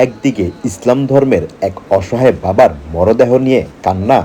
একদিকে ইসলাম ধর্মের এক অসহায় বাবার মরদেহ নিয়ে কান্না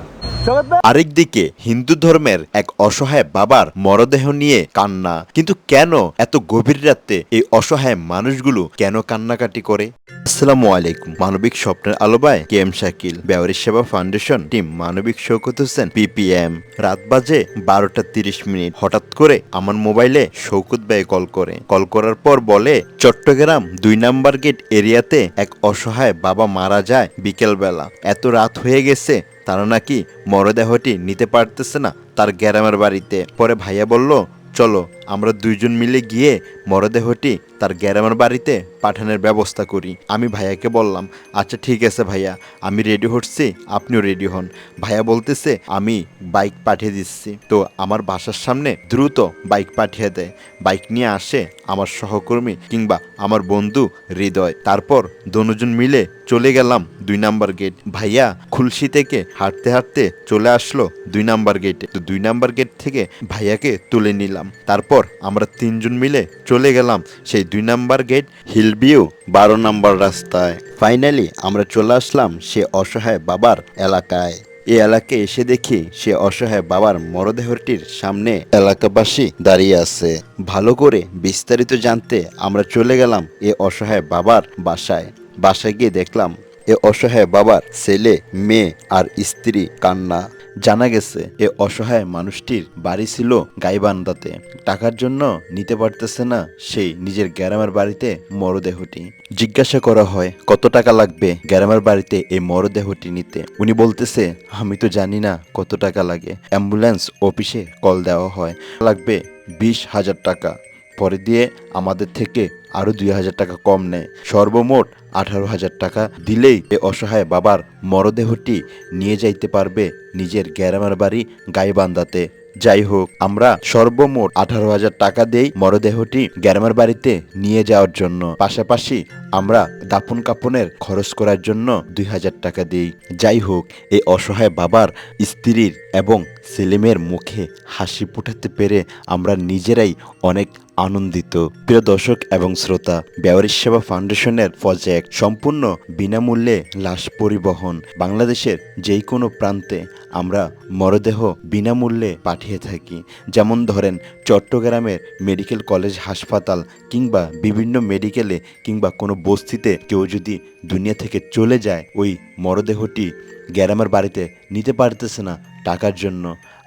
আরেকদিকে হিন্দু ধর্মের এক অসহায় বাবার মরদেহ নিয়ে কান্না। কিন্তু কেন এত গভীর রাতে এই অসহায় মানুষগুলো কেন কান্নাকাটি করে? আসসালামু আলাইকুম। মানবিক স্বপ্নের আলোবায় কে এম শাকিল, ব্যবহারিক সেবা ফাউন্ডেশন টিম মানবিক শৌকত হোসেন পিপিএম রাত বাজে বারোটা তিরিশ মিনিট। হঠাৎ করে আমার মোবাইলে শৌকত ব্যয় কল করে। কল করার পর বলে, চট্টগ্রাম দুই নাম্বার গেট এরিয়াতে এক অসহায় বাবা মারা যায় বিকেলবেলা। এত রাত হয়ে গেছে তারা নাকি মরদেহটি নিতে পারতেছে না তার গ্রামের বাড়িতে। পরে ভাইয়া বলল, চলো, আমরা দুইজন মিলে গিয়ে মরদেহটি তার গ্রামের বাড়িতে পাঠানোর ব্যবস্থা করি। আমি ভাইয়াকে বললাম আচ্ছা ঠিক আছে ভাইয়া, আমি রেডি হচ্ছি, আপনিও রেডি হন। ভাইয়া বলতেছে, আমি বাইক পাঠিয়ে দিচ্ছি। তো আমার বাসার সামনে দ্রুত বাইক পাঠিয়ে দেয়। বাইক নিয়ে আসে আমার সহকর্মী কিংবা আমার বন্ধু হৃদয়। তারপর দুজন মিলে চলে গেলাম দুই নাম্বার গেট। ভাইয়া খুলসি থেকে হাঁটতে হাঁটতে চলে আসলো দুই নাম্বার গেটে। তো দুই নাম্বার গেট থেকে ভাইয়াকে তুলে নিলাম। তারপর আমরা তিনজন মিলে চলে গেলাম সেই দুই নাম্বার গেট হিলভিউ বারো নাম্বার রাস্তায়। ফাইনালি আমরা চলে আসলাম সে অসহায় বাবার এলাকায়। এ এলাকায় এসে দেখি সে অসহায় বাবার মরদেহটির সামনে এলাকাবাসী দাঁড়িয়ে আছে। ভালো করে বিস্তারিত জানতে আমরা চলে গেলাম এ অসহায় বাবার বাসায়। বাসায় গিয়ে দেখলাম এ অসহায় বাবার ছেলে, মেয়ে আর স্ত্রী কান্না। জানা গেছে, এ অসহায় মানুষটির বাড়ি ছিল গাইবান্দাতে টাকার জন্য নিতে পারতেছে না সেই নিজের গ্রামের বাড়িতে মরদেহটি। জিজ্ঞাসা করা হয়, কত টাকা লাগবে গ্রামের বাড়িতে এই মরদেহটি নিতে? উনি বলতেছে, আমি তো জানি না কত টাকা লাগে। অ্যাম্বুলেন্স অফিসে কল দেওয়া হয়, লাগবে বিশ হাজার টাকা। পরে দিয়ে আমাদের থেকে আরও দুই হাজার টাকা কম নেয়। সর্বমোট আঠারো হাজার টাকা দিলেই এ অসহায় বাবার মরদেহটি নিয়ে যাইতে পারবে নিজের গ্যারামের বাড়ি গাইবান্দাতে যাই হোক, আমরা সর্বমোট আঠারো হাজার টাকা দেই মরদেহটি গ্যারামের বাড়িতে নিয়ে যাওয়ার জন্য। পাশাপাশি আমরা দাপন কাপনের খরচ করার জন্য দুই হাজার টাকা দিই। যাই হোক এই অসহায় বাবার স্ত্রীর এবং সেলিমের মুখে হাসি ফুটাতে পেরে আমরা নিজেরাই অনেক আনন্দিত। প্রিয় দর্শক এবং শ্রোতা বেওয়ারিশ সেবা ফাউন্ডেশনের প্রজেক্ট সম্পূর্ণ বিনামূল্যে লাশ পরিবহন। বাংলাদেশের যেই কোনো প্রান্তে আমরা মরদেহ বিনামূল্যে পাঠিয়ে থাকি। যেমন ধরেন, চট্টগ্রামের মেডিকেল কলেজ, হাসপাতাল কিংবা বিভিন্ন মেডিকেলে কিংবা কোনো বস্তিতে কেউ যদি দুনিয়া থেকে চলে যায়, ওই মরদেহটি গ্যারামের বাড়িতে নিতে পারতেছে না টাকার জন্য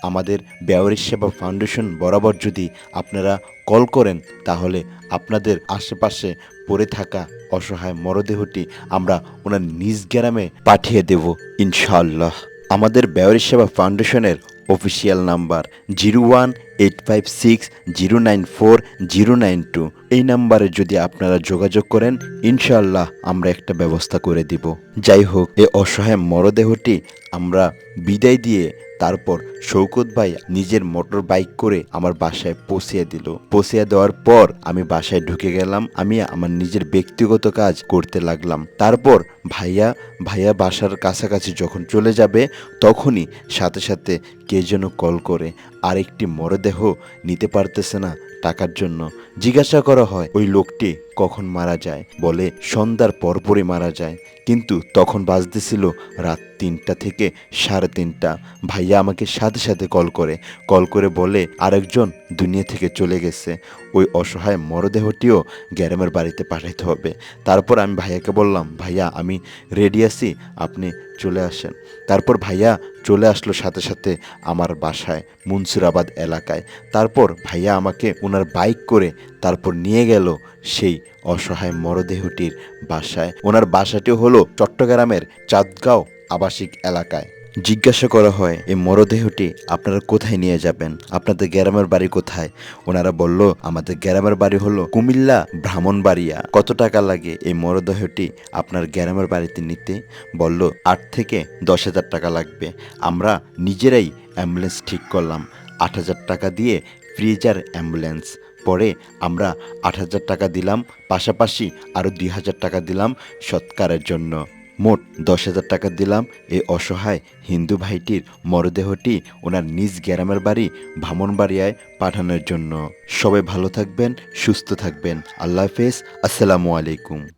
আমাদের বেওয়ারিশ সেবা ফাউন্ডেশন বরাবর যদি আপনারা কল করেন, তাহলে আপনাদের আশেপাশে পড়ে থাকা অসহায় মরদেহটি আমরা ওনার নিজ গ্রামে পাঠিয়ে দেব ইনশাল্লাহ আমাদের বেওয়ারিশ সেবা ফাউন্ডেশনের official number zero one eight five six zero nine four zero nine two. এই নাম্বারে যদি আপনারা যোগাযোগ করেন ইনশাল্লাহ আমরা একটা ব্যবস্থা করে দিব। যাই হোক, এ অসহায় মরদেহটি আমরা বিদায় দিয়ে তারপর শৌকত ভাই নিজের মোটর বাইক করে আমার বাসায় পৌঁছিয়ে দিল। পৌঁছিয়ে দেওয়ার পর আমি বাসায় ঢুকে গেলাম, আমি আমার নিজের ব্যক্তিগত কাজ করতে লাগলাম। তারপর ভাইয়া ভাইয়া বাসার কাছাকাছি যখন চলে যাবে, তখনই সাথে সাথে কে যেন কল করে, আরেকটি মরদেহ নিতে পারতেছে না টাকার জন্য। জিজ্ঞাসা করা হয়, ওই লোকটি কখন মারা যায়? বলে, সন্ধ্যার পরপরই মারা যায়। কিন্তু তখন বাজতেছিল রাত তিনটা থেকে সাড়ে তিনটা। ভাইয়া আমাকে সাথে সাথে কল করে। কল করে বলে, আরেকজন দুনিয়া থেকে চলে গেছে। ওই অসহায় মরদেহটিও গ্যারামের বাড়িতে পাঠাইতে হবে। তারপর আমি ভাইয়াকে বললাম, ভাইয়া, আমি রেডি আছি, আপনি চলে আসেন। তারপর ভাইয়া চলে আসলো সাথে সাথে আমার বাসায়, মুন্সিরাবাদ এলাকায়। তারপর ভাইয়া আমাকে ওনার বাইক করে তারপর নিয়ে গেল সেই অসহায় মরদেহটির বাসায়। ওনার বাসাটি হলো চট্টগ্রামের চাঁদগাঁও আবাসিক এলাকায়। জিজ্ঞাসা করা হয় এই মরদেহটি আপনারা কোথায় নিয়ে যাবেন? আপনাদের গ্রামের বাড়ি কোথায়? ওনারা বলল, আমাদের গ্রামের বাড়ি হলো কুমিল্লা ব্রাহ্মণবাড়িয়া। কত টাকা লাগে এই মরদেহটি আপনার গ্রামের বাড়িতে নিতে? বলল, আট থেকে দশ হাজার টাকা লাগবে। আমরা নিজেরাই অ্যাম্বুলেন্স ঠিক করলাম। আট হাজার টাকা দিয়ে ফ্রিজার অ্যাম্বুলেন্স পরে আমরা আট হাজার টাকা দিলাম, পাশাপাশি আরও দুই হাজার টাকা দিলাম সৎকারের জন্য। মোট দশ হাজার টাকা দিলাম এই অসহায় হিন্দু ভাইটির মরদেহটি ওনার নিজ গ্রামের বাড়ি ভামনবাড়িয়ায় পাঠানোর জন্য। সবাই ভালো থাকবেন, সুস্থ থাকবেন। আল্লাহ হাফেজ, আসসালামু আলাইকুম।